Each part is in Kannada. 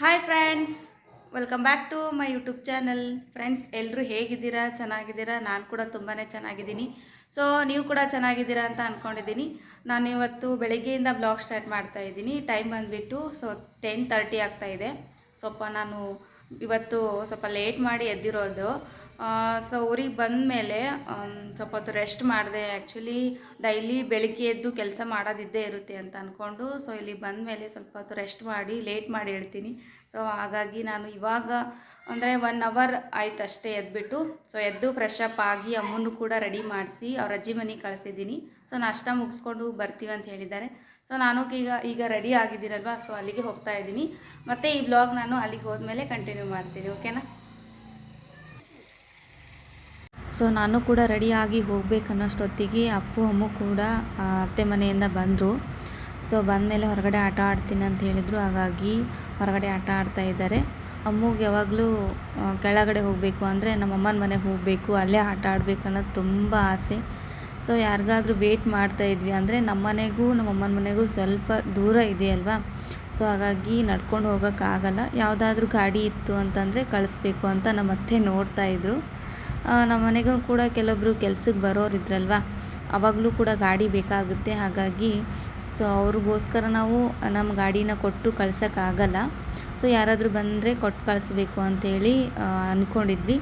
Hi friends welcome back to my YouTube channel friends ಎಲ್ಲರೂ ಹೇಗಿದ್ದೀರಾ? ಚೆನ್ನಾಗಿದ್ದೀರಾ? ನಾನು ಕೂಡ ತುಂಬಾ ಚೆನ್ನಾಗಿದ್ದೀನಿ. ಸೊ ನೀವು ಕೂಡ ಚೆನ್ನಾಗಿದ್ದೀರಾ ಅಂತ ಅಂದ್ಕೊಂಡಿದ್ದೀನಿ ನಾನು ಇವತ್ತು ಬೆಳಗ್ಗೆಯಿಂದ ಬ್ಲಾಗ್ ಸ್ಟಾರ್ಟ್ ಮಾಡ್ತಾ ಇದ್ದೀನಿ. ಟೈಮ್ ಬಂದುಬಿಟ್ಟು ಸೊ ಟೆನ್ ತರ್ಟಿ ಆಗ್ತಾಯಿದೆ ಸ್ವಲ್ಪ ನಾನು ಇವತ್ತು ಸ್ವಲ್ಪ ಲೇಟ್ ಮಾಡಿ ಎದ್ದಿರೋದು. ಸೊ ಊರಿಗೆ ಬಂದ ಮೇಲೆ ಸ್ವಲ್ಪ ಹೊತ್ತು ರೆಸ್ಟ್ ಮಾಡಿದೆ. ಆ್ಯಕ್ಚುಲಿ ಡೈಲಿ ಬೆಳಿಗ್ಗೆ ಎದ್ದು ಕೆಲಸ ಮಾಡೋದಿದ್ದೇ ಇರುತ್ತೆ ಅಂತ ಅಂದ್ಕೊಂಡು ಸೊ ಇಲ್ಲಿ ಬಂದ ಮೇಲೆ ಸ್ವಲ್ಪ ಹೊತ್ತು ರೆಸ್ಟ್ ಮಾಡಿ ಲೇಟ್ ಮಾಡಿ ಹೇಳ್ತೀನಿ. ಸೊ ಹಾಗಾಗಿ ನಾನು ಇವಾಗ, ಅಂದರೆ ಒನ್ ಅವರ್ ಆಯ್ತು ಅಷ್ಟೇ ಎದ್ಬಿಟ್ಟು. ಸೊ ಎದ್ದು ಫ್ರೆಶ್ ಅಪ್ ಆಗಿ ಅಮ್ಮನ್ನು ಕೂಡ ರೆಡಿ ಮಾಡಿಸಿ, ಅವ್ರ ಅಜ್ಜಿ ಮನೆಗೆ ಕಳಿಸಿದ್ದೀನಿ. ಸೊ ನಾಷ್ಟ ಮುಗಿಸ್ಕೊಂಡು ಬರ್ತೀವಿ ಅಂತ ಹೇಳಿದ್ದಾರೆ. ಸೊ ನಾನು ಈಗ ಈಗ ರೆಡಿ ಆಗಿದ್ದೀನಲ್ವಾ? ಸೊ ಅಲ್ಲಿಗೆ ಹೋಗ್ತಾ ಇದ್ದೀನಿ. ಮತ್ತು ಈ ಬ್ಲಾಗ್ ನಾನು ಅಲ್ಲಿಗೆ ಹೋದ್ಮೇಲೆ ಕಂಟಿನ್ಯೂ ಮಾಡ್ತೀನಿ ಓಕೆನಾ ಸೊ ನಾನು ಕೂಡ ರೆಡಿಯಾಗಿ ಹೋಗ್ಬೇಕನ್ನೋಷ್ಟೊತ್ತಿಗೆ ಅಪ್ಪು ಅಮ್ಮ ಕೂಡ ಅತ್ತೆ ಮನೆಯಿಂದ ಬಂದರು. ಸೊ ಬಂದಮೇಲೆ ಹೊರಗಡೆ ಆಟ ಆಡ್ತೀನಿ ಅಂತ ಹೇಳಿದರು. ಹಾಗಾಗಿ ಹೊರಗಡೆ ಆಟ ಆಡ್ತಾ ಇದ್ದಾರೆ. ಅಮ್ಮುಗೆ ಯಾವಾಗಲೂ ಕೆಳಗಡೆ ಹೋಗಬೇಕು ಅಂದರೆ ನಮ್ಮಮ್ಮನ ಮನೆಗೆ ಹೋಗಬೇಕು ಅಲ್ಲೇ ಆಟ ಆಡಬೇಕು ಅನ್ನೋದು ತುಂಬ ಆಸೆ. ಸೊ ಯಾರಿಗಾದ್ರೂ ವೇಟ್ ಮಾಡ್ತಾ ಇದ್ವಿ ಅಂದರೆ ನಮ್ಮನೆಗೂ ನಮ್ಮಮ್ಮನ ಮನೆಗೂ ಸ್ವಲ್ಪ ದೂರ ಇದೆ ಅಲ್ವಾ? ಸೊ ಹಾಗಾಗಿ ನಡ್ಕೊಂಡು ಹೋಗೋಕ್ಕಾಗಲ್ಲ. ಯಾವುದಾದ್ರೂ ಗಾಡಿ ಇತ್ತು ಅಂತಂದರೆ ಕಳಿಸ್ಬೇಕು ಅಂತ ನಮ್ಮ ಅತ್ತೆ ಆ, ನಮ್ಮ ಮನೆಗೂ ಕೂಡ ಕೆಲವೊಬ್ಬರು ಕೆಲ್ಸಕ್ಕೆ ಬರೋರು ಇದ್ರಲ್ವ? ಅವಾಗಲೂ ಕೂಡ ಗಾಡಿ ಬೇಕಾಗುತ್ತೆ. ಹಾಗಾಗಿ ಸೊ ಅವ್ರಿಗೋಸ್ಕರ ನಾವು ನಮ್ಮ ಗಾಡಿನ ಕೊಟ್ಟು ಕಳ್ಸೋಕ್ಕಾಗಲ್ಲ ಸೊ ಯಾರಾದರೂ ಬಂದರೆ ಕೊಟ್ಟು ಕಳಿಸ್ಬೇಕು ಅಂಥೇಳಿ ಅಂದ್ಕೊಂಡಿದ್ವಿ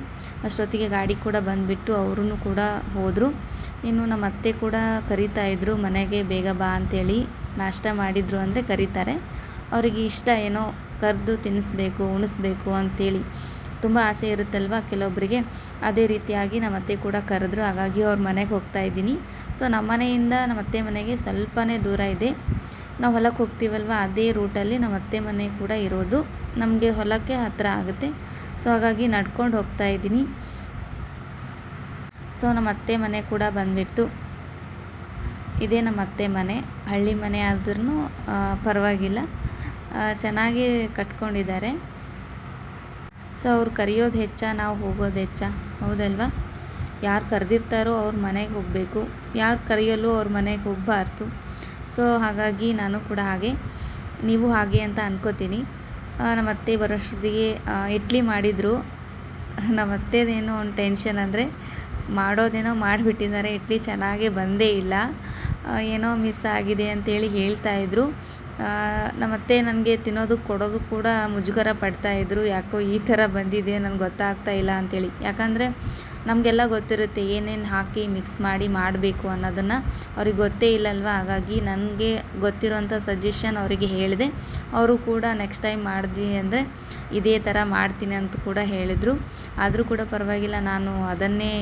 ಅಷ್ಟೊತ್ತಿಗೆ ಗಾಡಿ ಕೂಡ ಬಂದುಬಿಟ್ಟು ಅವರೂ ಕೂಡ ಹೋದರು. ಇನ್ನು ನಮ್ಮ ಅತ್ತೆ ಕೂಡ ಕರಿತಾ ಇದ್ದರು ಮನೆಗೆ ಬೇಗ ಬಾ ಅಂಥೇಳಿ ನಾಷ್ಟ ಮಾಡಿದರು ಅಂದರೆ ಕರೀತಾರೆ. ಅವರಿಗೆ ಇಷ್ಟ ಏನೋ ಕರೆದು ತಿನ್ನಿಸ್ಬೇಕು ಉಣಿಸ್ಬೇಕು ಅಂತೇಳಿ. ತುಂಬ ಆಸೆ ಇರುತ್ತಲ್ವ ಕೆಲವೊಬ್ಬರಿಗೆ ಅದೇ ರೀತಿಯಾಗಿ ನಮ್ಮ ಅತ್ತೆ ಕೂಡ ಕರೆದ್ರು, ಹಾಗಾಗಿ ಅವ್ರ ಮನೆಗೆ ಹೋಗ್ತಾ ಇದ್ದೀನಿ. ಸೊ, ನಮ್ಮ ಮನೆಯಿಂದ ನಮ್ಮ ಅತ್ತೆ ಮನೆಗೆ ಸ್ವಲ್ಪನೇ ದೂರ ಇದೆ. ನಾವು ಹೊಲಕ್ಕೆ ಹೋಗ್ತೀವಲ್ವ? ಅದೇ ರೂಟಲ್ಲಿ ನಮ್ಮ ಅತ್ತೆ ಮನೆ ಕೂಡ ಇರೋದು. ನಮಗೆ ಹೊಲಕ್ಕೆ ಹತ್ತಿರ ಆಗುತ್ತೆ. ಸೊ, ಹಾಗಾಗಿ ನಡ್ಕೊಂಡು ಹೋಗ್ತಾ ಇದ್ದೀನಿ. ಸೊ, ನಮ್ಮ ಅತ್ತೆ ಮನೆ ಕೂಡ ಬಂದ್ಬಿಡ್ತು. ಇದೇ ನಮ್ಮ ಅತ್ತೆ ಮನೆ. ಹಳ್ಳಿ ಮನೆ ಆದ್ರೂ ಪರವಾಗಿಲ್ಲ. ಚೆನ್ನಾಗಿ ಕಟ್ಕೊಂಡಿದ್ದಾರೆ. ಸೊ ಅವ್ರು ಕರೆಯೋದು ಹೆಚ್ಚ, ನಾವು ಹೋಗೋದು ಹೆಚ್ಚ. ಹೌದಲ್ವಾ? ಯಾರು ಕರೆದಿರ್ತಾರೋ ಅವ್ರ ಮನೆಗೆ ಹೋಗಬೇಕು. ಯಾರು ಕರೆಯಲು ಅವ್ರ ಮನೆಗೆ ಹೋಗಬಾರ್ದು. ಸೊ ಹಾಗಾಗಿ ನಾನು ಕೂಡ ಹಾಗೆ. ನೀವು ಹಾಗೆ ಅಂತ ಅನ್ಕೋತೀನಿ. ನಮ್ಮ ಅತ್ತೆ ಬರೋಷ್ಟೊತ್ತಿಗೆ ಇಡ್ಲಿ ಮಾಡಿದರು. ನಮ್ಮ ಅತ್ತೆದೇನೋ ಒಂದು ಟೆನ್ಷನ್ ಅಂದರೆ, ಮಾಡೋದೇನೋ ಮಾಡಿಬಿಟ್ಟಿದ್ದಾರೆ, ಇಡ್ಲಿ ಚೆನ್ನಾಗೇ ಬಂದೇ ಇಲ್ಲ. ಏನೋ ಮಿಸ್ ಆಗಿದೆ ಅಂತೇಳಿ ಹೇಳ್ತಾಯಿದ್ರು ನಮ್ಮತ್ತೆ ನನಗೆ ತಿನ್ನೋದು, ಕೊಡೋದು ಕೂಡ ಮುಜುಗರ ಪಡ್ತಾಯಿದ್ರು ಯಾಕೋ ಈ ಥರ ಬಂದಿದೆ ನನಗೆ ಗೊತ್ತಾಗ್ತಾ ಇಲ್ಲ ಅಂತೇಳಿ. ಯಾಕಂದರೆ ನಮಗೆಲ್ಲ ಗೊತ್ತಿರುತ್ತೆ ಏನೇನು ಹಾಕಿ ಮಿಕ್ಸ್ ಮಾಡಿ ಮಾಡಬೇಕು ಅನ್ನೋದನ್ನು. ಅವ್ರಿಗೆ ಗೊತ್ತೇ ಇಲ್ಲಲ್ವ? ಹಾಗಾಗಿ ನನಗೆ ಗೊತ್ತಿರೋಂಥ ಸಜೆಷನ್ ಅವರಿಗೆ ಹೇಳಿದೆ. ಅವರು ಕೂಡ ನೆಕ್ಸ್ಟ್ ಟೈಮ್ ಮಾಡಿದ್ವಿ ಅಂದರೆ ಇದೇ ಥರ ಮಾಡ್ತೀನಿ ಅಂತ ಕೂಡ ಹೇಳಿದರು. ಆದರೂ ಕೂಡ ಪರವಾಗಿಲ್ಲ, ನಾನು ಅದನ್ನೇ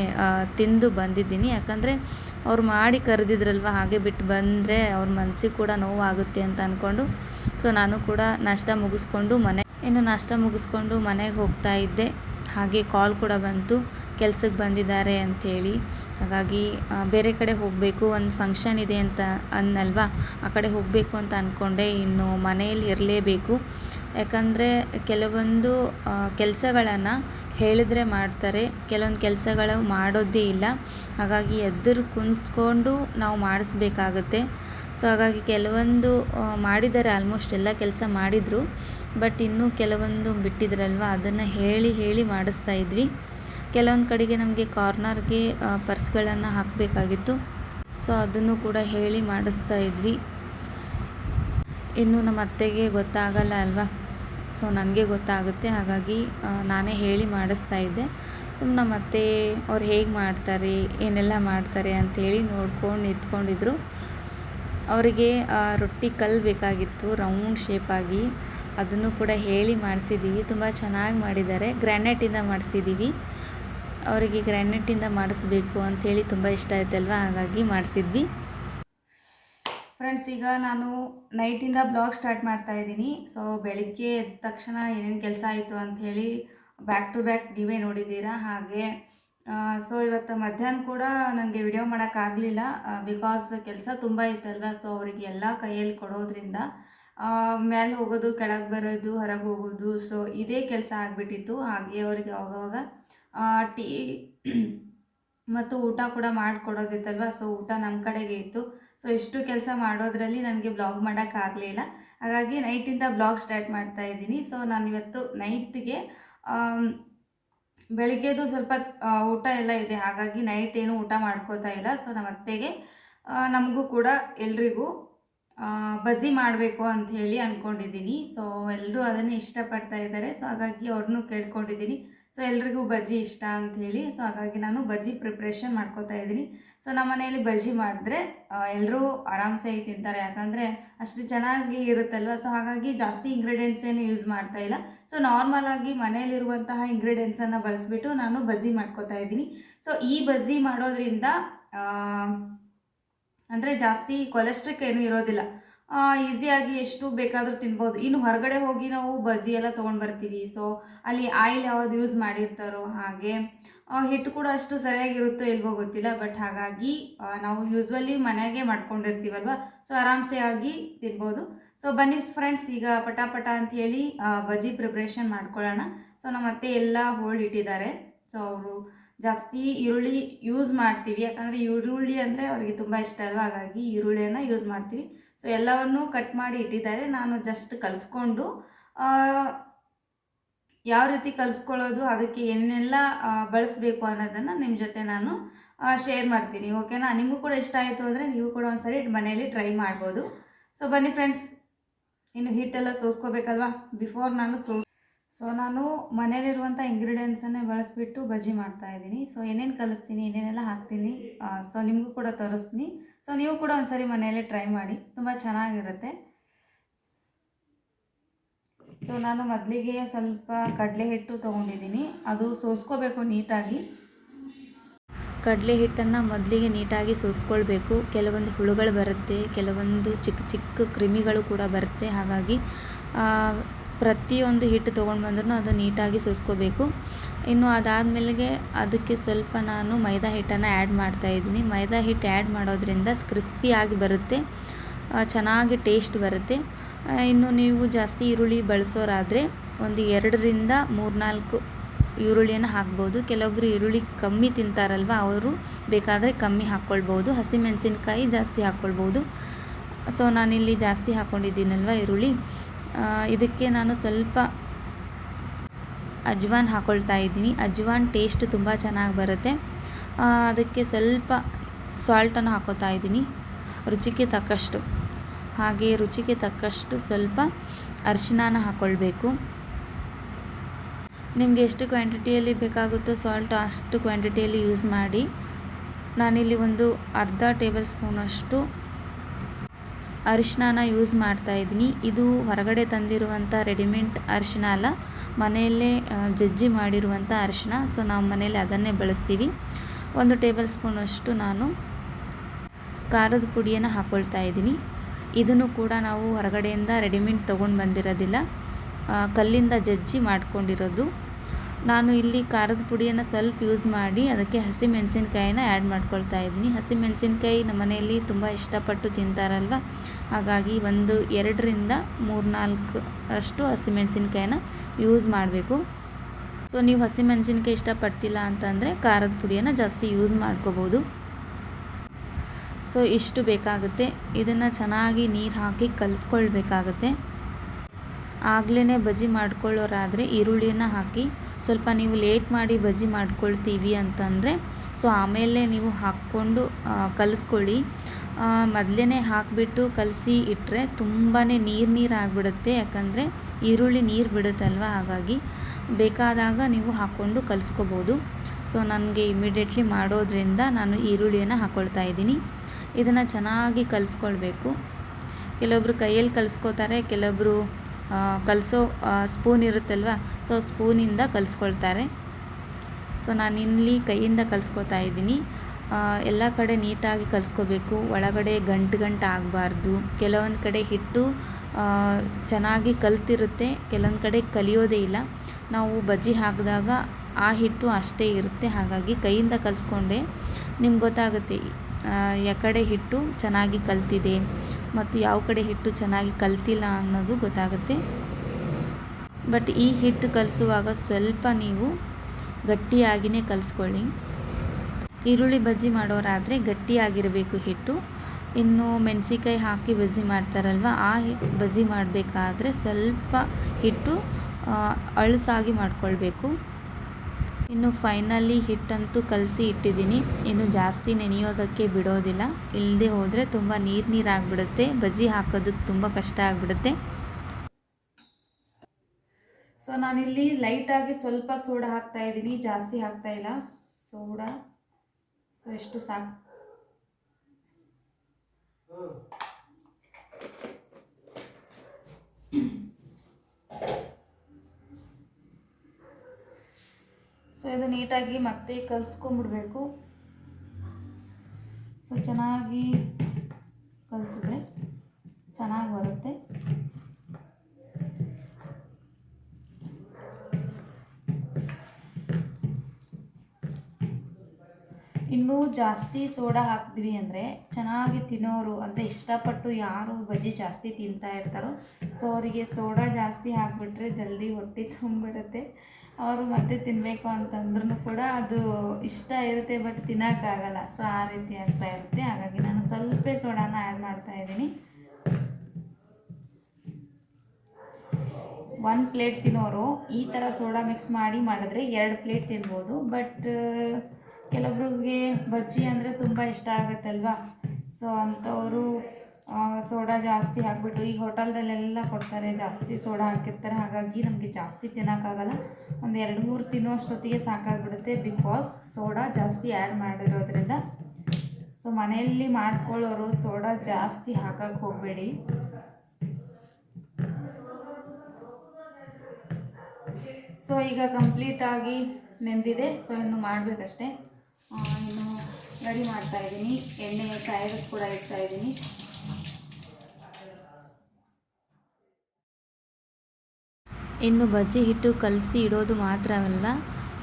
ತಿಂದು ಬಂದಿದ್ದೀನಿ. ಯಾಕಂದರೆ ಅವ್ರು ಮಾಡಿ ಕರೆದಿದ್ರಲ್ವ? ಹಾಗೆ ಬಿಟ್ಟು ಬಂದರೆ ಅವ್ರ ಮನಸ್ಸಿಗೆ ಕೂಡ ನೋವಾಗುತ್ತೆ ಅಂತ ಅಂದ್ಕೊಂಡು ಸೊ ನಾನು ಕೂಡ ನಾಷ್ಟ ಮುಗಿಸ್ಕೊಂಡು ಮನೆ ಇನ್ನು ನಾಷ್ಟ ಮುಗಿಸ್ಕೊಂಡು ಮನೆಗೆ ಹೋಗ್ತಾ ಇದ್ದೆ. ಹಾಗೆ ಕಾಲ್ ಕೂಡ ಬಂತು. ಕೆಲ್ಸಕ್ಕೆ ಬಂದಿದ್ದಾರೆ ಅಂಥೇಳಿ ಹಾಗಾಗಿ ಬೇರೆ ಕಡೆ ಹೋಗಬೇಕು, ಒಂದು ಫಂಕ್ಷನ್ ಇದೆ ಅಂತ ಅನ್ನಲ್ವಾ? ಆ ಕಡೆ ಹೋಗಬೇಕು ಅಂತ ಅಂದ್ಕೊಂಡೆ ಇನ್ನು ಮನೆಯಲ್ಲಿ ಇರಲೇಬೇಕು. ಯಾಕಂದರೆ, ಕೆಲವೊಂದು ಕೆಲಸಗಳನ್ನು ಹೇಳಿದ್ರೆ ಮಾಡ್ತಾರೆ. ಕೆಲವೊಂದು ಕೆಲಸಗಳು ಮಾಡೋದೇ ಇಲ್ಲ. ಹಾಗಾಗಿ ಎದುರು ಕುಂತ್ಕೊಂಡು ನಾವು ಮಾಡಿಸ್ಬೇಕಾಗತ್ತೆ. ಸೊ, ಹಾಗಾಗಿ ಕೆಲವೊಂದು ಮಾಡಿದ್ದಾರೆ ಆಲ್ಮೋಸ್ಟ್ ಎಲ್ಲ ಕೆಲಸ ಮಾಡಿದರು. ಬಟ್ ಇನ್ನೂ ಕೆಲವೊಂದು ಬಿಟ್ಟಿದ್ರಲ್ವ? ಅದನ್ನು ಹೇಳಿ ಹೇಳಿ ಮಾಡಿಸ್ತಾ ಇದ್ವಿ. ಕೆಲವೊಂದು ಕಡೆಗೆ ನಮಗೆ ಕಾರ್ನರ್ಗೆ ಪರ್ಸ್ಗಳನ್ನು ಹಾಕಬೇಕಾಗಿತ್ತು. ಸೊ ಅದನ್ನು ಕೂಡ ಹೇಳಿ ಮಾಡಿಸ್ತಾ ಇದ್ವಿ. ಇನ್ನು ನಮ್ಮ ಅತ್ತೆಗೆ ಗೊತ್ತಾಗಲ್ಲ ಅಲ್ವಾ? ಸೊ ನನಗೆ ಗೊತ್ತಾಗುತ್ತೆ. ಹಾಗಾಗಿ ನಾನೇ ಹೇಳಿ ಮಾಡಿಸ್ತಾ ಇದ್ದೆ. ಸುಮ್ಮನೆ ನಮ್ಮ ಅತ್ತೆ ಅವ್ರು ಹೇಗೆ ಮಾಡ್ತಾರೆ, ಏನೆಲ್ಲ ಮಾಡ್ತಾರೆ ಅಂಥೇಳಿ ನೋಡ್ಕೊಂಡು ನಿಂತ್ಕೊಂಡಿದ್ರು. ಅವರಿಗೆ ರೊಟ್ಟಿ ಕಲ್ಲು ಬೇಕಾಗಿತ್ತು ರೌಂಡ್ ಶೇಪಾಗಿ ಅದನ್ನು ಕೂಡ ಹೇಳಿ ಮಾಡಿಸಿದ್ದೀವಿ ತುಂಬ ಚೆನ್ನಾಗಿ ಮಾಡಿದ್ದಾರೆ. ಗ್ರ್ಯಾನೈಟಿಂದ ಮಾಡಿಸಿದ್ದೀವಿ ಅವರಿಗೆ ಗ್ರ್ಯಾನೆಟಿಂದ ಮಾಡಿಸ್ಬೇಕು ಅಂಥೇಳಿ ತುಂಬ ಇಷ್ಟ ಆಯ್ತಲ್ವ? ಹಾಗಾಗಿ ಮಾಡಿಸಿದ್ವಿ. ಫ್ರೆಂಡ್ಸ್ ಈಗ ನಾನು ನೈಟಿಂದ ಬ್ಲಾಗ್ ಸ್ಟಾರ್ಟ್ ಮಾಡ್ತಾ ಇದ್ದೀನಿ. ಸೊ ಬೆಳಿಗ್ಗೆ ಎದ್ದ ತಕ್ಷಣ ಏನೇನು ಕೆಲಸ ಆಯಿತು ಅಂಥೇಳಿ ಬ್ಯಾಕ್ ಟು ಬ್ಯಾಕ್ ನೀವೇ ನೋಡಿದ್ದೀರಾ? ಹಾಗೆ ಸೊ ಇವತ್ತು ಮಧ್ಯಾಹ್ನ ಕೂಡ ನನಗೆ ವಿಡಿಯೋ ಮಾಡೋಕ್ಕಾಗಲಿಲ್ಲ ಬಿಕಾಸ್ ಕೆಲಸ ತುಂಬ ಇತ್ತಲ್ವ? ಸೊ ಅವರಿಗೆ ಎಲ್ಲ ಕೈಯಲ್ಲಿ ಕೊಡೋದ್ರಿಂದ ಮೇಲೆ ಹೋಗೋದು, ಕೆಳಗೆ ಬರೋದು, ಹೊರಗೆ ಹೋಗೋದು ಸೊ ಇದೇ ಕೆಲಸ ಆಗಿಬಿಟ್ಟಿತ್ತು. ಹಾಗೆ ಅವರಿಗೆ ಅವಾಗವಾಗ ಟೀ ಮತ್ತು ಊಟ ಕೂಡ ಮಾಡಿಕೊಡೋದಿತ್ತಲ್ವ? ಸೊ ಊಟ ನಮ್ಮ ಕಡೆಗೆ ಇತ್ತು. ಸೊ ಇಷ್ಟು ಕೆಲಸ ಮಾಡೋದ್ರಲ್ಲಿ ನನಗೆ ಬ್ಲಾಗ್ ಮಾಡೋಕ್ಕಾಗಲಿಲ್ಲ ಹಾಗಾಗಿ ನೈಟಿಂದ ಬ್ಲಾಗ್ ಸ್ಟಾರ್ಟ್ ಮಾಡ್ತಾ ಇದ್ದೀನಿ. ಸೊ ನಾನು ಇವತ್ತು ನೈಟ್ಗೆ ಬೆಳಿಗ್ಗೆದು ಸ್ವಲ್ಪ ಊಟ ಎಲ್ಲ ಇದೆ. ಹಾಗಾಗಿ ನೈಟ್ ಏನು ಊಟ ಮಾಡ್ಕೋತಾ ಇಲ್ಲ. ಸೊ ನಮ್ಮ ಅತ್ತೆಗೆ ನಮಗೂ ಕೂಡ ಎಲ್ರಿಗೂ ಬಜಿ ಮಾಡಬೇಕು ಅಂತ ಹೇಳಿ ಅಂದ್ಕೊಂಡಿದ್ದೀನಿ ಸೊ ಎಲ್ಲರೂ ಅದನ್ನೇ ಇಷ್ಟಪಡ್ತಾ ಇದ್ದಾರೆ. ಸೊ ಹಾಗಾಗಿ ಅವ್ರನ್ನೂ ಕೇಳ್ಕೊಂಡಿದ್ದೀನಿ. ಸೊ ಎಲ್ರಿಗೂ ಬಜ್ಜಿ ಇಷ್ಟ ಅಂತ ಹೇಳಿ, ಸೊ ಹಾಗಾಗಿ ನಾನು ಬಜ್ಜಿ ಪ್ರಿಪ್ರೇಷನ್ ಮಾಡ್ಕೋತಾ ಇದ್ದೀನಿ. ಸೊ ನಮ್ಮ ಮನೆಯಲ್ಲಿ ಬಜ್ಜಿ ಮಾಡಿದ್ರೆ ಎಲ್ಲರೂ ಆರಾಮ್ಸಾಗಿ ತಿಂತಾರೆ. ಯಾಕಂದರೆ ಅಷ್ಟು ಚೆನ್ನಾಗಿ ಇರುತ್ತಲ್ವ? ಸೊ ಹಾಗಾಗಿ ಜಾಸ್ತಿ ಇಂಗ್ರೀಡಿಯೆಂಟ್ಸ್ ಏನು ಯೂಸ್ ಮಾಡ್ತಾ ಇಲ್ಲ. ಸೊ ನಾರ್ಮಲ್ ಆಗಿ ಮನೆಯಲ್ಲಿರುವಂತಹ ಇಂಗ್ರೀಡಿಯೆಂಟ್ಸನ್ನು ಬಳಸಿಬಿಟ್ಟು ನಾನು ಬಜ್ಜಿ ಮಾಡ್ಕೋತಾ ಇದ್ದೀನಿ. ಸೊ ಈ ಬಜ್ಜಿ ಮಾಡೋದ್ರಿಂದ ಅಂದರೆ ಜಾಸ್ತಿ ಕೊಲೆಸ್ಟ್ರಿಕ್ ಏನು ಇರೋದಿಲ್ಲ. ಈಸಿಯಾಗಿ ಎಷ್ಟು ಬೇಕಾದರೂ ತಿನ್ಬೋದು. ಇನ್ನು ಹೊರಗಡೆ ಹೋಗಿ ನಾವು ಬಜ್ಜಿ ಎಲ್ಲ ತೊಗೊಂಡು ಬರ್ತೀವಿ. ಸೊ ಅಲ್ಲಿ ಆಯಿಲ್ ಯಾವ್ದು ಯೂಸ್ ಮಾಡಿರ್ತಾರೋ ಹಾಗೆ. ಹಿಟ್ಟು ಕೂಡ ಅಷ್ಟು ಸರಿಯಾಗಿರುತ್ತೋ ಇಲ್ವೋ ಗೊತ್ತಿಲ್ಲ ಬಟ್ ಹಾಗಾಗಿ ನಾವು ಯೂಸ್ವಲಿ ಮನೆಗೆ ಮಾಡ್ಕೊಂಡಿರ್ತೀವಲ್ವ? ಸೊ ಆರಾಮ್ಸೆ ಆಗಿ ತಿನ್ಬೋದು. ಸೊ ಬನ್ನಿ ಫ್ರೆಂಡ್ಸ್ ಈಗ ಪಟಾಪಟ ಅಂತ ಹೇಳಿ ಆ, ಬಜ್ಜಿ ಪ್ರಿಪ್ರೇಷನ್ ಮಾಡ್ಕೊಳ್ಳೋಣ. ಸೊ ನಮ್ಮ ಅತ್ತೆ ಎಲ್ಲ ಹೋಲ್ಡ್ ಇಟ್ಟಿದ್ದಾರೆ. ಸೊ ಅವರು ಜಾಸ್ತಿ ಈರುಳ್ಳಿ ಯೂಸ್ ಮಾಡ್ತೀವಿ. ಯಾಕಂದರೆ ಈರುಳ್ಳಿ ಅಂದರೆ ಅವ್ರಿಗೆ ತುಂಬ ಇಷ್ಟ ಅಲ್ವಾ? ಹಾಗಾಗಿ ಈರುಳ್ಳಿಯನ್ನು ಯೂಸ್ ಮಾಡ್ತೀವಿ. ಸೊ ಎಲ್ಲವನ್ನೂ ಕಟ್ ಮಾಡಿ ಇಟ್ಟಿದ್ದಾರೆ. ನಾನು ಜಸ್ಟ್ ಕಲಿಸ್ಕೊಂಡು ಯಾವ ರೀತಿ ಕಲಿಸ್ಕೊಳ್ಳೋದು, ಅದಕ್ಕೆ ಏನೆಲ್ಲ ಬಳಸಬೇಕು ಅನ್ನೋದನ್ನು ನಿಮ್ಮ ಜೊತೆ ನಾನು ಶೇರ್ ಮಾಡ್ತೀನಿ. ಓಕೆನಾ ನಿಮಗೂ ಕೂಡ ಇಷ್ಟ ಆಯಿತು ಅಂದರೆ ನೀವು ಕೂಡ ಒಂದ್ಸರಿ ಮನೆಯಲ್ಲಿ ಟ್ರೈ ಮಾಡ್ಬೋದು. ಸೊ ಬನ್ನಿ ಫ್ರೆಂಡ್ಸ್ ಇನ್ನು ಹಿಟ್ಟೆಲ್ಲ ಸೋಸ್ಕೋಬೇಕಲ್ವಾ? ಬಿಫೋರ್ ನಾನು ಸೋ ಸೊ ನಾನು ಮನೇಲಿರುವಂಥ ಇಂಗ್ರೀಡಿಯೆಂಟ್ಸನ್ನೇ ಬಳಸಿಬಿಟ್ಟು ಬಜ್ಜಿ ಮಾಡ್ತಾ ಇದ್ದೀನಿ. ಸೊ ಏನೇನು ಕಲಿಸ್ತೀನಿ, ಏನೇನೆಲ್ಲ ಹಾಕ್ತೀನಿ ಸೊ ನಿಮಗೂ ಕೂಡ ತೋರಿಸ್ತೀನಿ. ಸೊ ನೀವು ಕೂಡ ಒಂದ್ಸರಿ ಮನೆಯಲ್ಲೇ ಟ್ರೈ ಮಾಡಿ. ತುಂಬ ಚೆನ್ನಾಗಿರುತ್ತೆ. ಸೊ ನಾನು ಮೊದಲಿಗೆ ಸ್ವಲ್ಪ ಕಡಲೆ ಹಿಟ್ಟು ತೊಗೊಂಡಿದ್ದೀನಿ. ಅದು ಸೋಸ್ಕೋಬೇಕು ನೀಟಾಗಿ. ಕಡಲೆ ಹಿಟ್ಟನ್ನು ಮೊದಲಿಗೆ ನೀಟಾಗಿ ಸೋಸ್ಕೊಳ್ಬೇಕು. ಕೆಲವೊಂದು ಹುಳುಗಳು ಬರುತ್ತೆ, ಕೆಲವೊಂದು ಚಿಕ್ಕ ಚಿಕ್ಕ ಕ್ರಿಮಿಗಳು ಕೂಡ ಬರುತ್ತೆ. ಹಾಗಾಗಿ ಪ್ರತಿಯೊಂದು ಹಿಟ್ಟು ತೊಗೊಂಡು ಬಂದ್ರೂ ಅದು ನೀಟಾಗಿ ಸುಸ್ಕೋಬೇಕು. ಇನ್ನು ಅದಾದಮೇಲೆಗೆ ಅದಕ್ಕೆ ಸ್ವಲ್ಪ ನಾನು ಮೈದಾ ಹಿಟ್ಟನ್ನು ಆ್ಯಡ್ ಮಾಡ್ತಾಯಿದ್ದೀನಿ ಮೈದಾ ಹಿಟ್ಟು ಆ್ಯಡ್ ಮಾಡೋದ್ರಿಂದ ಕ್ರಿಸ್ಪಿಯಾಗಿ ಬರುತ್ತೆ ಚೆನ್ನಾಗಿ ಟೇಸ್ಟ್ ಬರುತ್ತೆ. ಇನ್ನು ನೀವು ಜಾಸ್ತಿ ಈರುಳ್ಳಿ ಬಳಸೋರಾದರೆ ಒಂದು ಎರಡರಿಂದ ಮೂರ್ನಾಲ್ಕು ಈರುಳ್ಳಿಯನ್ನು ಹಾಕ್ಬೋದು. ಕೆಲವೊಬ್ಬರು ಈರುಳ್ಳಿ ಕಮ್ಮಿ ತಿಂತಾರಲ್ವ, ಅವರು ಬೇಕಾದರೆ ಕಮ್ಮಿ ಹಾಕ್ಕೊಳ್ಬೋದು. ಹಸಿಮೆಣಸಿನ್ಕಾಯಿ ಜಾಸ್ತಿ ಹಾಕ್ಕೊಳ್ಬೋದು. ಸೊ ನಾನಿಲ್ಲಿ ಜಾಸ್ತಿ ಹಾಕ್ಕೊಂಡಿದ್ದೀನಲ್ವ ಈರುಳ್ಳಿ. ಇದಕ್ಕೆ ನಾನು ಸ್ವಲ್ಪ ಅಜ್ವಾನ್ ಹಾಕ್ಕೊಳ್ತಾ ಇದ್ದೀನಿ. ಅಜ್ವಾನ್ ಟೇಸ್ಟ್ ತುಂಬ ಚೆನ್ನಾಗಿ ಬರುತ್ತೆ. ಅದಕ್ಕೆ ಸ್ವಲ್ಪ ಸಾಲ್ಟನ್ನು ಹಾಕೋತಾ ಇದ್ದೀನಿ. ರುಚಿಗೆ ತಕ್ಕಷ್ಟು. ಹಾಗೆ ರುಚಿಗೆ ತಕ್ಕಷ್ಟು ಸ್ವಲ್ಪ ಅರಿಶಿಣನ ಹಾಕ್ಕೊಳ್ಬೇಕು ನಿಮಗೆ ಎಷ್ಟು ಕ್ವಾಂಟಿಟಿಯಲ್ಲಿ ಬೇಕಾಗುತ್ತೋ ಸಾಲ್ಟ್ ಅಷ್ಟು ಕ್ವಾಂಟಿಟಿಯಲ್ಲಿ ಯೂಸ್ ಮಾಡಿ. ನಾನಿಲ್ಲಿ ಒಂದು ಅರ್ಧ ಟೇಬಲ್ ಸ್ಪೂನಷ್ಟು ಅರಿಶಿಣನ ಯೂಸ್ ಮಾಡ್ತಾ ಇದ್ದೀನಿ. ಇದು ಹೊರಗಡೆ ತಂದಿರುವಂಥ ರೆಡಿಮೇಡ್ ಅರಿಶಿಣ ಅಲ್ಲ, ಮನೆಯಲ್ಲೇ ಜಜ್ಜಿ ಮಾಡಿರುವಂಥ ಅರಿಶಿಣ. ಸೊ, ನಾವು ಮನೆಯಲ್ಲಿ ಅದನ್ನೇ ಬಳಸ್ತೀವಿ. ಒಂದು ಟೇಬಲ್ ಸ್ಪೂನಷ್ಟು ನಾನು ಖಾರದ ಪುಡಿಯನ್ನು ಹಾಕ್ಕೊಳ್ತಾ ಇದ್ದೀನಿ. ಇದನ್ನು ಕೂಡ ನಾವು ಹೊರಗಡೆಯಿಂದ ರೆಡಿಮೇಡ್ ತೊಗೊಂಡು ಬಂದಿರೋದಿಲ್ಲ. ಕಲ್ಲಿಂದ ಜಜ್ಜಿ ಮಾಡ್ಕೊಂಡಿರೋದು. ನಾನು ಇಲ್ಲಿ ಖಾರದ ಪುಡಿಯನ್ನು ಸ್ವಲ್ಪ ಯೂಸ್ ಮಾಡಿ ಅದಕ್ಕೆ ಹಸಿ ಮೆಣಸಿನ್ಕಾಯಿನ ಆ್ಯಡ್ ಮಾಡ್ಕೊಳ್ತಾ ಇದ್ದೀನಿ. ಹಸಿ ಮೆಣಸಿನ್ಕಾಯಿ ನಮ್ಮ ಮನೆಯಲ್ಲಿ ತುಂಬ ಇಷ್ಟಪಟ್ಟು ತಿಂತಾರಲ್ವ? ಹಾಗಾಗಿ ಒಂದು ಎರಡರಿಂದ ಮೂರ್ನಾಲ್ಕು ಅಷ್ಟು ಹಸಿ ಮೆಣಸಿನ್ಕಾಯಿನ ಯೂಸ್ ಮಾಡಬೇಕು. ಸೊ ನೀವು ಹಸಿ ಮೆಣಸಿನ್ಕಾಯಿ ಇಷ್ಟಪಡ್ತಿಲ್ಲ ಅಂತಂದರೆ ಖಾರದ ಪುಡಿಯನ್ನು ಜಾಸ್ತಿ ಯೂಸ್ ಮಾಡ್ಕೋಬೋದು. ಸೊ ಇಷ್ಟು ಬೇಕಾಗುತ್ತೆ. ಇದನ್ನು ಚೆನ್ನಾಗಿ ನೀರು ಹಾಕಿ ಕಲಿಸ್ಕೊಳ್ಬೇಕಾಗತ್ತೆ. ಆಗಲೇ ಬಜ್ಜಿ ಮಾಡ್ಕೊಳ್ಳೋರಾದರೆ ಈರುಳ್ಳಿಯನ್ನು ಹಾಕಿ ಸ್ವಲ್ಪ ನೀವು ಲೇಟ್ ಮಾಡಿ ಬಜ್ಜಿ ಮಾಡ್ಕೊಳ್ತೀವಿ ಅಂತಂದರೆ, ಸೊ ಆಮೇಲೆ ನೀವು ಹಾಕ್ಕೊಂಡು ಕಲಿಸ್ಕೊಳ್ಳಿ. ಮೊದಲೇ ಹಾಕಿಬಿಟ್ಟು ಕಲಸಿ ಇಟ್ಟರೆ ತುಂಬಾ ನೀರು ನೀರು ಆಗಿಬಿಡುತ್ತೆ. ಯಾಕಂದರೆ ಈರುಳ್ಳಿ ನೀರು ಬಿಡುತ್ತಲ್ವ? ಹಾಗಾಗಿ ಬೇಕಾದಾಗ ನೀವು ಹಾಕ್ಕೊಂಡು ಕಲಿಸ್ಕೋಬೋದು. ಸೊ ನನಗೆ ಇಮಿಡಿಯೇಟ್ಲಿ ಮಾಡೋದ್ರಿಂದ ನಾನು ಈರುಳ್ಳಿಯನ್ನು ಹಾಕ್ಕೊಳ್ತಾ ಇದ್ದೀನಿ. ಇದನ್ನು ಚೆನ್ನಾಗಿ ಕಲಿಸ್ಕೊಳ್ಬೇಕು. ಕೆಲವೊಬ್ರು ಕೈಯಲ್ಲಿ ಕಲಿಸ್ಕೋತಾರೆ, ಕೆಲವೊಬ್ರು ಕಲಿಸೋ ಸ್ಪೂನ್ ಇರುತ್ತಲ್ವ? ಸೊ ಸ್ಪೂನಿಂದ ಕಲಿಸ್ಕೊಳ್ತಾರೆ. ಸೊ ಇಲ್ಲಿ ಕೈಯಿಂದ ಕಲಿಸ್ಕೊತಾ ಇದ್ದೀನಿ. ಎಲ್ಲ ಕಡೆ ನೀಟಾಗಿ ಕಲಿಸ್ಕೋಬೇಕು. ಒಳಗಡೆ ಗಂಟು ಗಂಟು ಆಗಬಾರ್ದು. ಕೆಲವೊಂದು ಕಡೆ ಹಿಟ್ಟು ಚೆನ್ನಾಗಿ ಕಲ್ತಿರುತ್ತೆ. ಕೆಲವೊಂದು ಕಡೆ ಕಲಿಯೋದೇ ಇಲ್ಲ. ನಾವು ಬಜ್ಜಿ ಹಾಕಿದಾಗ ಆ ಹಿಟ್ಟು ಅಷ್ಟೇ ಇರುತ್ತೆ. ಹಾಗಾಗಿ ಕೈಯಿಂದ ಕಲಿಸ್ಕೊಂಡೆ. ನಿಮ್ಗೆ ಗೊತ್ತಾಗುತ್ತೆ. ಯಾವ ಕಡೆ ಹಿಟ್ಟು ಚೆನ್ನಾಗಿ ಕಲ್ತಿದೆ. ಮತ್ತು ಯಾವ ಕಡೆ ಹಿಟ್ಟು ಚೆನ್ನಾಗಿ ಕಲ್ತಿಲ್ಲ ಅನ್ನೋದು ಗೊತ್ತಾಗುತ್ತೆ. ಬಟ್ ಈ ಹಿಟ್ಟು ಕಲಿಸುವಾಗ ಸ್ವಲ್ಪ ನೀವು ಗಟ್ಟಿಯಾಗಿಯೇ ಕಲಿಸ್ಕೊಳ್ಳಿ. ಈರುಳ್ಳಿ ಬಜ್ಜಿ ಮಾಡೋರಾದರೆ ಗಟ್ಟಿಯಾಗಿರಬೇಕು ಹಿಟ್ಟು. ಇನ್ನು ಮೆಣಸಿಕಾಯಿ ಹಾಕಿ ಬಜ್ಜಿ ಮಾಡ್ತಾರಲ್ವ, ಆ ಬಜ್ಜಿ ಮಾಡಬೇಕಾದ್ರೆ ಸ್ವಲ್ಪ ಹಿಟ್ಟು ಅಳಸಾಗಿ ಮಾಡ್ಕೊಳ್ಬೇಕು. ಇನ್ನು ಫೈನಲಿ ಹಿಟ್ಟಂತೂ ಕಲಸಿ ಇಟ್ಟಿದ್ದೀನಿ. ಇನ್ನು ಜಾಸ್ತಿ ನೆನೆಯೋದಕ್ಕೆ ಬಿಡೋದಿಲ್ಲ. ಇಲ್ಲದೆ ಹೋದರೆ ತುಂಬ ನೀರು ನೀರು ಆಗಿಬಿಡುತ್ತೆ. ಬಜ್ಜಿ ಹಾಕೋದಕ್ಕೆ ತುಂಬ ಕಷ್ಟ ಆಗಿಬಿಡುತ್ತೆ. ಸೊ ನಾನಿಲ್ಲಿ ಲೈಟಾಗಿ ಸ್ವಲ್ಪ ಸೋಡಾ ಹಾಕ್ತಾ ಇದ್ದೀನಿ. ಜಾಸ್ತಿ ಹಾಕ್ತಾ ಇಲ್ಲ. ಸೋಡಾ. ಸೊ ಎಷ್ಟು ಸಾಕು. ಸೊ ಇದು ನೀಟಾಗಿ ಮತ್ತೆ ಕಲಿಸ್ಕೊಂಬಿಡ್ಬೇಕು. ಸೊ ಚೆನ್ನಾಗಿ ಕಲಿಸಿದ್ರೆ ಚೆನ್ನಾಗಿ ಬರುತ್ತೆ. ಇನ್ನೂ ಜಾಸ್ತಿ ಸೋಡಾ ಹಾಕಿದ್ವಿ ಅಂದರೆ ಚೆನ್ನಾಗಿ ತಿನ್ನೋರು ಅಂದರೆ ಇಷ್ಟಪಟ್ಟು ಯಾರು ಬಜ್ಜಿ ಜಾಸ್ತಿ ತಿಂತಾ ಇರ್ತಾರೋ, ಸೊ ಅವರಿಗೆ ಸೋಡಾ ಜಾಸ್ತಿ ಹಾಕಿಬಿಟ್ರೆ ಜಲ್ದಿ ಹೊಟ್ಟೆ ತುಂಬಿಡುತ್ತೆ ಅವರು ಮತ್ತೆ ತಿನ್ನಬೇಕು ಅಂತಂದ್ರೂ ಕೂಡ ಅದು ಇಷ್ಟ ಇರುತ್ತೆ ಬಟ್ ತಿನ್ನೋಕ್ಕಾಗಲ್ಲ. ಸೊ ಆ ರೀತಿ ಆಗ್ತಾ ಇರುತ್ತೆ. ಹಾಗಾಗಿ ನಾನು ಸ್ವಲ್ಪ ಸೋಡಾನ ಆ್ಯಡ್ ಮಾಡ್ತಾ ಇದ್ದೀನಿ. ಒನ್ ಪ್ಲೇಟ್ ತಿನ್ನೋರು ಈ ಥರ ಸೋಡಾ ಮಿಕ್ಸ್ ಮಾಡಿ ಮಾಡಿದ್ರೆ ಎರಡು ಪ್ಲೇಟ್ ತಿನ್ಬೋದು. ಬಟ್ ಕೆಲವೊಬ್ರಿಗೆ ಬಜ್ಜಿ ಅಂದರೆ ತುಂಬ ಇಷ್ಟ ಆಗುತ್ತಲ್ವಾ? ಸೊ ಅಂಥವರು ಸೋಡಾ ಜಾಸ್ತಿ ಹಾಕ್ಬಿಟ್ಟು ಈಗ ಹೋಟೆಲ್ದಲ್ಲೆಲ್ಲ ಕೊಡ್ತಾರೆ, ಜಾಸ್ತಿ ಸೋಡಾ ಹಾಕಿರ್ತಾರೆ. ಹಾಗಾಗಿ ನಮಗೆ ಜಾಸ್ತಿ ತಿನ್ನೋಕ್ಕಾಗಲ್ಲ. ಒಂದು ಎರಡು ಮೂರು ತಿನ್ನೋಷ್ಟೊತ್ತಿಗೆ ಸಾಕಾಗ್ಬಿಡುತ್ತೆ ಬಿಕಾಸ್ ಸೋಡಾ ಜಾಸ್ತಿ ಆ್ಯಡ್ ಮಾಡಿರೋದ್ರಿಂದ. ಸೊ ಮನೆಯಲ್ಲಿ ಮಾಡ್ಕೊಳ್ಳೋರು ಸೋಡಾ ಜಾಸ್ತಿ ಹಾಕಕ್ಕೆ ಹೋಗಬೇಡಿ. ಸೊ ಈಗ ಕಂಪ್ಲೀಟಾಗಿ ನೆಂದಿದೆ. ಸೊ ಇನ್ನು ಮಾಡಬೇಕಷ್ಟೇ. ಇನ್ನು ರೆಡಿ ಮಾಡ್ತಾ ಇದ್ದೀನಿ. ಎಣ್ಣೆ ಕಾಯೋದಕ್ಕೆ ಕೂಡ ಇಡ್ತಾ ಇನ್ನು ಬಜ್ಜಿ ಹಿಟ್ಟು ಕಲಸಿ ಇಡೋದು ಮಾತ್ರವಲ್ಲ,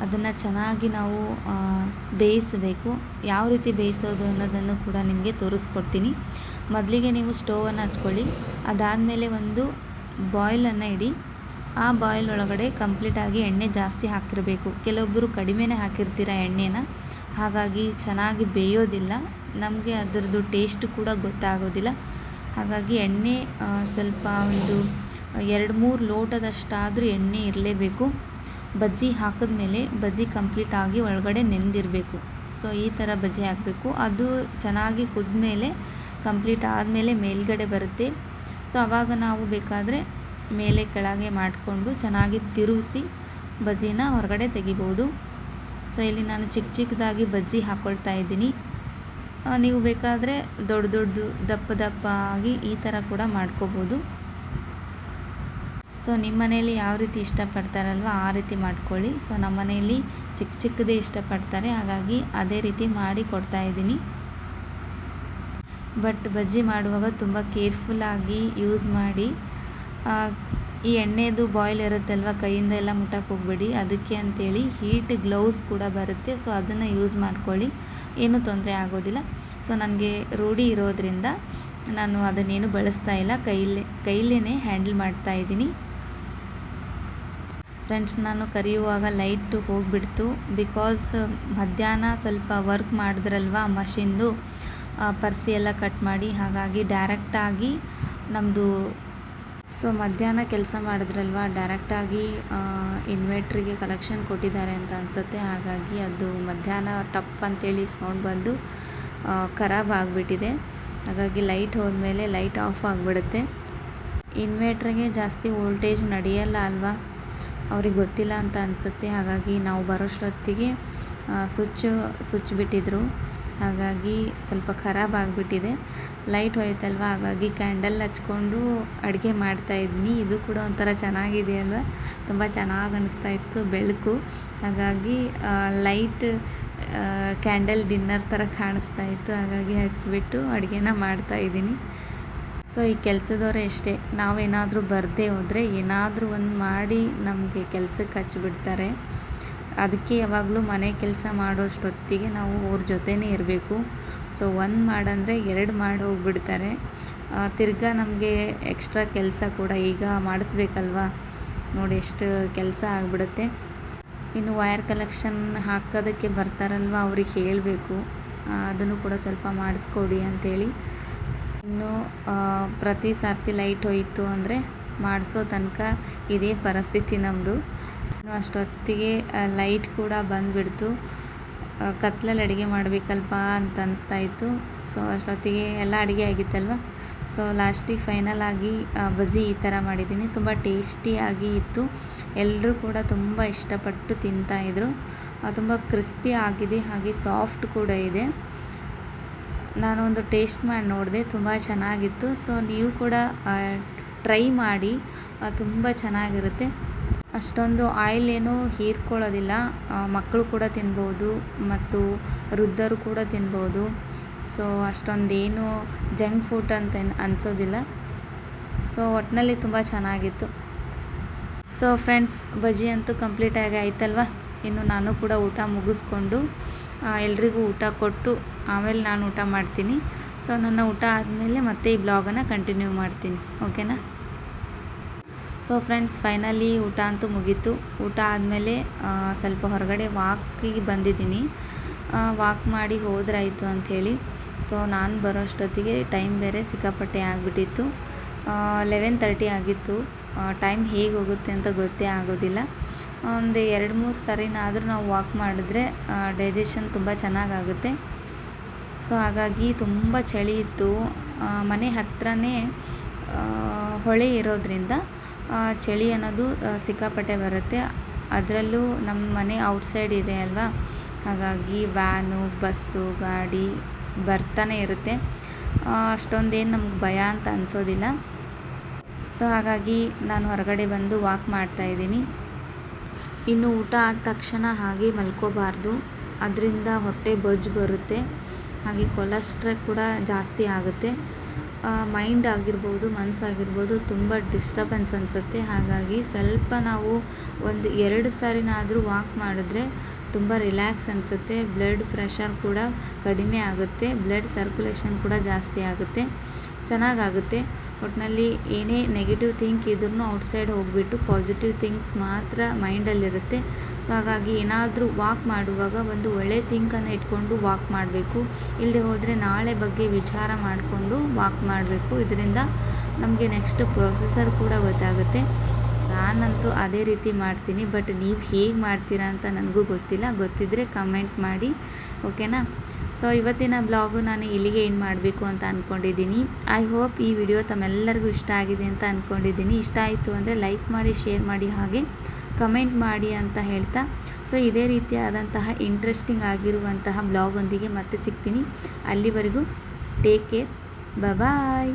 ಅದನ್ನು ಚೆನ್ನಾಗಿ ನಾವು ಬೇಯಿಸಬೇಕು. ಯಾವ ರೀತಿ ಬೇಯಿಸೋದು ಅನ್ನೋದನ್ನು ಕೂಡ ನಿಮಗೆ ತೋರಿಸ್ಕೊಡ್ತೀನಿ. ಮೊದಲಿಗೆ ನೀವು ಸ್ಟೋವನ್ನು ಹಚ್ಕೊಳ್ಳಿ. ಅದಾದಮೇಲೆ ಒಂದು ಬಾಯ್ಲನ್ನು ಇಡಿ. ಆ ಬಾಯ್ಲ್ ಒಳಗಡೆ ಕಂಪ್ಲೀಟಾಗಿ ಎಣ್ಣೆ ಜಾಸ್ತಿ ಹಾಕಿರಬೇಕು. ಕೆಲವೊಬ್ಬರು ಕಡಿಮೆನೇ ಹಾಕಿರ್ತೀರ ಎಣ್ಣೆನ. ಹಾಗಾಗಿ ಚೆನ್ನಾಗಿ ಬೇಯೋದಿಲ್ಲ. ನಮಗೆ ಅದರದ್ದು ಟೇಸ್ಟ್ ಕೂಡ ಗೊತ್ತಾಗೋದಿಲ್ಲ. ಹಾಗಾಗಿ ಎಣ್ಣೆ ಸ್ವಲ್ಪ ಒಂದು ಎರಡು ಮೂರು ಲೋಟದಷ್ಟಾದರೂ ಎಣ್ಣೆ ಇರಲೇಬೇಕು. ಬಜ್ಜಿ ಹಾಕಿದ ಮೇಲೆ ಬಜ್ಜಿ ಕಂಪ್ಲೀಟ್ ಆಗಿ ಒಳಗಡೆ ನೆಂದಿರಬೇಕು. ಸೊ ಈ ಥರ ಬಜ್ಜಿ ಹಾಕಬೇಕು. ಅದು ಚೆನ್ನಾಗಿ ಕುದ್ಮೇಲೆ ಕಂಪ್ಲೀಟ್ ಆದಮೇಲೆ ಮೇಲ್ಗಡೆ ಬರುತ್ತೆ. ಸೊ ಆವಾಗ ನಾವು ಬೇಕಾದರೆ ಮೇಲೆ ಕೆಳಗೆ ಮಾಡಿಕೊಂಡು ಚೆನ್ನಾಗಿ ತಿರುಗಿಸಿ ಬಜ್ಜಿನ ಹೊರಗಡೆ ತೆಗಿಬೋದು. ಸೊ ಇಲ್ಲಿ ನಾನು ಚಿಕ್ಕ ಚಿಕ್ಕದಾಗಿ ಬಜ್ಜಿ ಹಾಕ್ಕೊಳ್ತಾ ಇದ್ದೀನಿ. ನೀವು ಬೇಕಾದರೆ ದೊಡ್ಡ ದೊಡ್ಡದು ದಪ್ಪ ದಪ್ಪ ಆಗಿ ಈ ಥರ ಕೂಡ ಮಾಡ್ಕೋಬೋದು. ಸೊ ನಿಮ್ಮ ಮನೆಯಲ್ಲಿ ಯಾವ ರೀತಿ ಇಷ್ಟಪಡ್ತಾರಲ್ವ ಆ ರೀತಿ ಮಾಡ್ಕೊಳ್ಳಿ. ಸೊ ನಮ್ಮ ಮನೆಯಲ್ಲಿ ಚಿಕ್ಕ ಚಿಕ್ಕದೇ ಇಷ್ಟಪಡ್ತಾರೆ. ಹಾಗಾಗಿ ಅದೇ ರೀತಿ ಮಾಡಿ ಕೊಡ್ತಾ ಇದ್ದೀನಿ. ಬಟ್ ಬಜ್ಜಿ ಮಾಡುವಾಗ ತುಂಬ ಕೇರ್ಫುಲ್ಲಾಗಿ ಯೂಸ್ ಮಾಡಿ. ಈ ಎಣ್ಣೆದು ಬಾಯ್ಲ್ ಇರುತ್ತಲ್ವ ಕೈಯಿಂದ ಎಲ್ಲ ಮುಟ್ಟಕ್ಕೆ ಹೋಗಬೇಡಿ. ಅದಕ್ಕೆ ಅಂತೇಳಿ ಹೀಟ್ ಗ್ಲೌಸ್ ಕೂಡ ಬರುತ್ತೆ. ಸೊ ಅದನ್ನು ಯೂಸ್ ಮಾಡ್ಕೊಳ್ಳಿ. ಏನೂ ತೊಂದರೆ ಆಗೋದಿಲ್ಲ. ಸೊ ನನಗೆ ರೂಢಿ ಇರೋದ್ರಿಂದ ನಾನು ಅದನ್ನೇನು ಬಳಸ್ತಾ ಇಲ್ಲ. ಕೈಲೇ ಕೈಲೇ ಹ್ಯಾಂಡಲ್ ಮಾಡ್ತಾ ಇದ್ದೀನಿ. ಫ್ರೆಂಡ್ಸ್ ನಾನು ಕರೆಯುವಾಗ ಲೈಟ್ ಹೋಗಿಬಿಡ್ತು. ಬಿಕಾಸ್ ಮಧ್ಯಾಹ್ನ ಸ್ವಲ್ಪ ವರ್ಕ್ ಮಾಡಿದ್ರಲ್ವ ಮಷಿನ್ದು ಪರ್ಸಿ ಎಲ್ಲ ಕಟ್ ಮಾಡಿ, ಹಾಗಾಗಿ ಡೈರೆಕ್ಟಾಗಿ ನಮ್ಮದು ಸೊ ಮಧ್ಯಾಹ್ನ ಕೆಲಸ ಮಾಡಿದ್ರಲ್ವ ಡೈರೆಕ್ಟಾಗಿ ಇನ್ವೆಟ್ರಿಗೆ ಕಲೆಕ್ಷನ್ ಕೊಟ್ಟಿದ್ದಾರೆ ಅಂತ ಅನಿಸುತ್ತೆ. ಹಾಗಾಗಿ ಅದು ಮಧ್ಯಾಹ್ನ ಟಪ್ ಅಂತೇಳಿ ಸೌಂಡ್ ಬಂದು ಖರಾಬ್ ಆಗಿಬಿಟ್ಟಿದೆ. ಹಾಗಾಗಿ ಲೈಟ್ ಹೋದ್ಮೇಲೆ ಲೈಟ್ ಆಫ್ ಆಗಿಬಿಡುತ್ತೆ. ಇನ್ವೆಟ್ರಿಗೆ ಜಾಸ್ತಿ ವೋಲ್ಟೇಜ್ ನಡೆಯಲ್ಲ ಅಲ್ವಾ? ಅವ್ರಿಗೆ ಗೊತ್ತಿಲ್ಲ ಅಂತ ಅನಿಸುತ್ತೆ. ಹಾಗಾಗಿ ನಾವು ಬರೋಷ್ಟೊತ್ತಿಗೆ ಸ್ವಿಚ್ ಸ್ವಿಚ್ ಬಿಟ್ಟಿದ್ರು. ಹಾಗಾಗಿ ಸ್ವಲ್ಪ ಖರಾಬ್ ಆಗಿಬಿಟ್ಟಿದೆ. ಲೈಟ್ ಹೋಯ್ತಲ್ವ? ಹಾಗಾಗಿ ಕ್ಯಾಂಡಲ್ ಹಚ್ಕೊಂಡು ಅಡುಗೆ ಮಾಡ್ತಾಯಿದ್ನಿ ಇದು ಕೂಡ ಒಂಥರ ಚೆನ್ನಾಗಿದೆ ಅಲ್ವ? ತುಂಬ ಚೆನ್ನಾಗಿ ಅನಿಸ್ತಾ ಇತ್ತು ಬೆಳಕು. ಹಾಗಾಗಿ ಲೈಟ್ ಕ್ಯಾಂಡಲ್ ಡಿನ್ನರ್ ಥರ ಕಾಣಿಸ್ತಾ ಇತ್ತು. ಹಾಗಾಗಿ ಹಚ್ಚಿಬಿಟ್ಟು ಅಡುಗೆನ ಮಾಡ್ತಾಯಿದ್ದೀನಿ ಸೊ ಈ ಕೆಲಸದವರೇ ಇಷ್ಟೇ ನಾವೇನಾದರೂ ಬರದೇ ಹೋದರೆ ಏನಾದರೂ ಒಂದು ಮಾಡಿ ನಮಗೆ ಕೆಲಸಕ್ಕೆ ಹಚ್ಚಿಬಿಡ್ತಾರೆ ಅದಕ್ಕೆ ಯಾವಾಗಲೂ ಮನೆ ಕೆಲಸ ಮಾಡೋಷ್ಟೊತ್ತಿಗೆ ನಾವು ಅವ್ರ ಜೊತೆನೇ ಇರಬೇಕು. ಸೊ ಒಂದು ಮಾಡಂದರೆ ಎರಡು ಮಾಡಿ ಹೋಗ್ಬಿಡ್ತಾರೆ. ತಿರ್ಗಾ ನಮಗೆ ಎಕ್ಸ್ಟ್ರಾ ಕೆಲಸ ಕೂಡ ಈಗ ಮಾಡಿಸ್ಬೇಕಲ್ವಾ? ನೋಡಿ ಎಷ್ಟು ಕೆಲಸ ಆಗಿಬಿಡುತ್ತೆ. ಇನ್ನು ವೈರ್ ಕಲೆಕ್ಷನ್ ಹಾಕೋದಕ್ಕೆ ಬರ್ತಾರಲ್ವ? ಅವ್ರಿಗೆ ಹೇಳಬೇಕು. ಅದನ್ನು ಕೂಡ ಸ್ವಲ್ಪ ಮಾಡಿಸ್ಕೊಡಿ ಅಂಥೇಳಿ ಇನ್ನು ಪ್ರತಿ ಸರ್ತಿ ಲೈಟ್ ಹೋಯಿತು ಅಂದರೆ ಮಾಡಿಸೋ ತನಕ ಇದೇ ಪರಿಸ್ಥಿತಿ ನಮ್ಮದು ಇನ್ನು ಅಷ್ಟೊತ್ತಿಗೆ ಲೈಟ್ ಕೂಡ ಬಂದುಬಿಡ್ತು. ಕತ್ಲಲ್ಲಿ ಅಡುಗೆ ಮಾಡಬೇಕಲ್ಪ ಅಂತ ಅನಿಸ್ತಾ ಇತ್ತು ಸೊ, ಅಷ್ಟೊತ್ತಿಗೆ ಎಲ್ಲ ಅಡುಗೆ ಆಗಿತ್ತಲ್ವ? ಸೊ ಲಾಸ್ಟಿಗೆ ಫೈನಲ್ ಆಗಿ ಬಜಿ ಈ ಥರ ಮಾಡಿದ್ದೀನಿ. ತುಂಬ ಟೇಸ್ಟಿಯಾಗಿ ಇತ್ತು. ಎಲ್ಲರೂ ಕೂಡ ತುಂಬ ಇಷ್ಟಪಟ್ಟು ತಿಂತಾಯಿದ್ರು ತುಂಬ ಕ್ರಿಸ್ಪಿ ಆಗಿದೆ, ಹಾಗೆ ಸಾಫ್ಟ್ ಕೂಡ ಇದೆ. ನಾನು ಒಂದು ಟೇಸ್ಟ್ ಮಾಡಿ ನೋಡಿದೆ, ತುಂಬ ಚೆನ್ನಾಗಿತ್ತು. ಸೊ ನೀವು ಕೂಡ ಟ್ರೈ ಮಾಡಿ ತುಂಬ ಚೆನ್ನಾಗಿರುತ್ತೆ. ಅಷ್ಟೊಂದು ಆಯಿಲ್ ಏನೂ ಹೀರ್ಕೊಳ್ಳೋದಿಲ್ಲ. ಮಕ್ಕಳು ಕೂಡ ತಿನ್ಬೋದು ಮತ್ತು ವೃದ್ಧರು ಕೂಡ ತಿನ್ಬೋದು. ಸೊ ಅಷ್ಟೊಂದೇನು ಜಂಕ್ ಫುಡ್ ಅಂತ ಅನ್ಸೋದಿಲ್ಲ. ಸೊ ಒಟ್ಟಿನಲ್ಲಿ ತುಂಬ ಚೆನ್ನಾಗಿತ್ತು. ಸೊ ಫ್ರೆಂಡ್ಸ್ ಬಜ್ಜಿ ಅಂತೂ ಕಂಪ್ಲೀಟಾಗಿ ಆಯ್ತಲ್ವ? ಇನ್ನು ನಾನು ಕೂಡ ಊಟ ಮುಗಿಸ್ಕೊಂಡು ಎಲ್ರಿಗೂ ಊಟ ಕೊಟ್ಟು ಆಮೇಲೆ ನಾನು ಊಟ ಮಾಡ್ತೀನಿ. ಸೊ ನನ್ನ ಊಟ ಆದಮೇಲೆ ಮತ್ತೆ ಈ ಬ್ಲಾಗನ್ನು ಕಂಟಿನ್ಯೂ ಮಾಡ್ತೀನಿ. ಓಕೆನಾ ಸೊ ಫ್ರೆಂಡ್ಸ್ ಫೈನಲಿ ಊಟ ಅಂತೂ ಮುಗೀತು. ಊಟ ಆದಮೇಲೆ ಸ್ವಲ್ಪ ಹೊರಗಡೆ ವಾಕಿಗೆ ಬಂದಿದ್ದೀನಿ. ವಾಕ್ ಮಾಡಿ ಹೋದ್ರಾಯಿತು ಅಂಥೇಳಿ. ಸೊ ನಾನು ಬರೋಷ್ಟೊತ್ತಿಗೆ ಟೈಮ್ ಬೇರೆ ಸಿಕ್ಕಾಪಟ್ಟೆ ಆಗಿಬಿಟ್ಟಿತ್ತು. ಲೆವೆನ್ ತರ್ಟಿ ಆಗಿತ್ತು. ಟೈಮ್ ಹೇಗೆ ಹೋಗುತ್ತೆ ಅಂತ ಗೊತ್ತೇ ಆಗೋದಿಲ್ಲ. ಒಂದು ಎರಡು ಮೂರು ಸರಿನಾದರೂ ನಾವು ವಾಕ್ ಮಾಡಿದ್ರೆ ಡೈಜೆಷನ್ ತುಂಬ ಚೆನ್ನಾಗಾಗುತ್ತೆ. ಸೊ ಹಾಗಾಗಿ ತುಂಬ ಚಳಿ ಇತ್ತು. ಮನೆ ಹತ್ರನೇ ಹೊಳೆ ಇರೋದ್ರಿಂದ ಚಳಿ ಅನ್ನೋದು ಸಿಕ್ಕಾಪಟ್ಟೆ ಬರುತ್ತೆ. ಅದರಲ್ಲೂ ನಮ್ಮ ಮನೆ ಔಟ್ಸೈಡ್ ಇದೆ ಅಲ್ವಾ? ಹಾಗಾಗಿ ವ್ಯಾನು, ಬಸ್ಸು, ಗಾಡಿ ಬರ್ತಾನೆ ಇರುತ್ತೆ. ಅಷ್ಟೊಂದೇನು ನಮ್ಗೆ ಭಯ ಅಂತ ಅನಿಸೋದಿಲ್ಲ. ಸೊ ಹಾಗಾಗಿ ನಾನು ಹೊರಗಡೆ ಬಂದು ವಾಕ್ ಮಾಡ್ತಾಯಿದ್ದೀನಿ ಇನ್ನು ಊಟ ಆದ ತಕ್ಷಣ ಹಾಗೆ ಮಲ್ಕೋಬಾರ್ದು. ಅದರಿಂದ ಹೊಟ್ಟೆ ಬೊಜ್ಜು ಬರುತ್ತೆ. ಹಾಗೆ ಕೊಲೆಸ್ಟ್ರಾಲ್ ಕೂಡ ಜಾಸ್ತಿ ಆಗುತ್ತೆ. ಮೈಂಡ್ ಆಗಿರ್ಬೋದು ಮನಸ್ಸಾಗಿರ್ಬೋದು ತುಂಬ ಡಿಸ್ಟರ್ಬೆನ್ಸ್ ಅನಿಸುತ್ತೆ. ಹಾಗಾಗಿ ಸ್ವಲ್ಪ ನಾವು ಒಂದು ಎರಡು ಸಾರಿನಾದರೂ ವಾಕ್ ಮಾಡಿದ್ರೆ ತುಂಬ ರಿಲ್ಯಾಕ್ಸ್ ಅನಿಸುತ್ತೆ. ಬ್ಲಡ್ ಪ್ರೆಷರ್ ಕೂಡ ಕಡಿಮೆ ಆಗುತ್ತೆ. ಬ್ಲಡ್ ಸರ್ಕ್ಯುಲೇಷನ್ ಕೂಡ ಜಾಸ್ತಿ ಆಗುತ್ತೆ. ಚೆನ್ನಾಗಾಗುತ್ತೆ. ಒಟ್ಟಿನಲ್ಲಿ ಏನೇ ನೆಗೆಟಿವ್ ಥಿಂಕ್ ಇದ್ರೂ ಔಟ್ಸೈಡ್ ಹೋಗಿಬಿಟ್ಟು ಪಾಸಿಟಿವ್ ಥಿಂಗ್ಸ್ ಮಾತ್ರ ಮೈಂಡಲ್ಲಿರುತ್ತೆ ಸೊ ಹಾಗಾಗಿ ಏನಾದರೂ ವಾಕ್ ಮಾಡುವಾಗ ಒಂದು ಒಳ್ಳೆ ಥಿಂಕನ್ನು ಇಟ್ಕೊಂಡು ವಾಕ್ ಮಾಡಬೇಕು. ಇಲ್ಲದೆ ಹೋದರೆ ನಾಳೆ ಬಗ್ಗೆ ವಿಚಾರ ಮಾಡಿಕೊಂಡು ವಾಕ್ ಮಾಡಬೇಕು. ಇದರಿಂದ ನಮಗೆ ನೆಕ್ಸ್ಟ್ ಪ್ರೊಸೆಸರ್ ಕೂಡ ಗೊತ್ತಾಗುತ್ತೆ. ನಾನಂತೂ ಅದೇ ರೀತಿ ಮಾಡ್ತೀನಿ. ಬಟ್ ನೀವು ಹೇಗೆ ಮಾಡ್ತೀರಾ ಅಂತ ನನಗೂ ಗೊತ್ತಿಲ್ಲ. ಗೊತ್ತಿದ್ದರೆ ಕಮೆಂಟ್ ಮಾಡಿ. ಓಕೆನಾ ಸೊ ಇವತ್ತಿನ ಬ್ಲಾಗು ನಾನು ಇಲ್ಲಿಗೆ ಏನು ಮಾಡಬೇಕು ಅಂತ ಅಂದ್ಕೊಂಡಿದ್ದೀನಿ ಐ ಹೋಪ್ ಈ ವಿಡಿಯೋ ತಮ್ಮೆಲ್ಲರಿಗೂ ಇಷ್ಟ ಆಗಿದೆ ಅಂತ ಅಂದ್ಕೊಂಡಿದ್ದೀನಿ ಇಷ್ಟ ಆಯಿತು ಅಂದರೆ ಲೈಕ್ ಮಾಡಿ ಶೇರ್ ಮಾಡಿ ಹಾಗೆ ಕಮೆಂಟ್ ಮಾಡಿ ಅಂತ ಹೇಳ್ತಾ. ಸೊ ಇದೇ ರೀತಿಯಾದಂತಹ ಇಂಟ್ರೆಸ್ಟಿಂಗ್ ಆಗಿರುವಂತಹ ಬ್ಲಾಗೊಂದಿಗೆ ಮತ್ತೆ ಸಿಗ್ತೀನಿ. ಅಲ್ಲಿವರೆಗೂ ಟೇಕ್ ಕೇರ್ ಬಾಯ್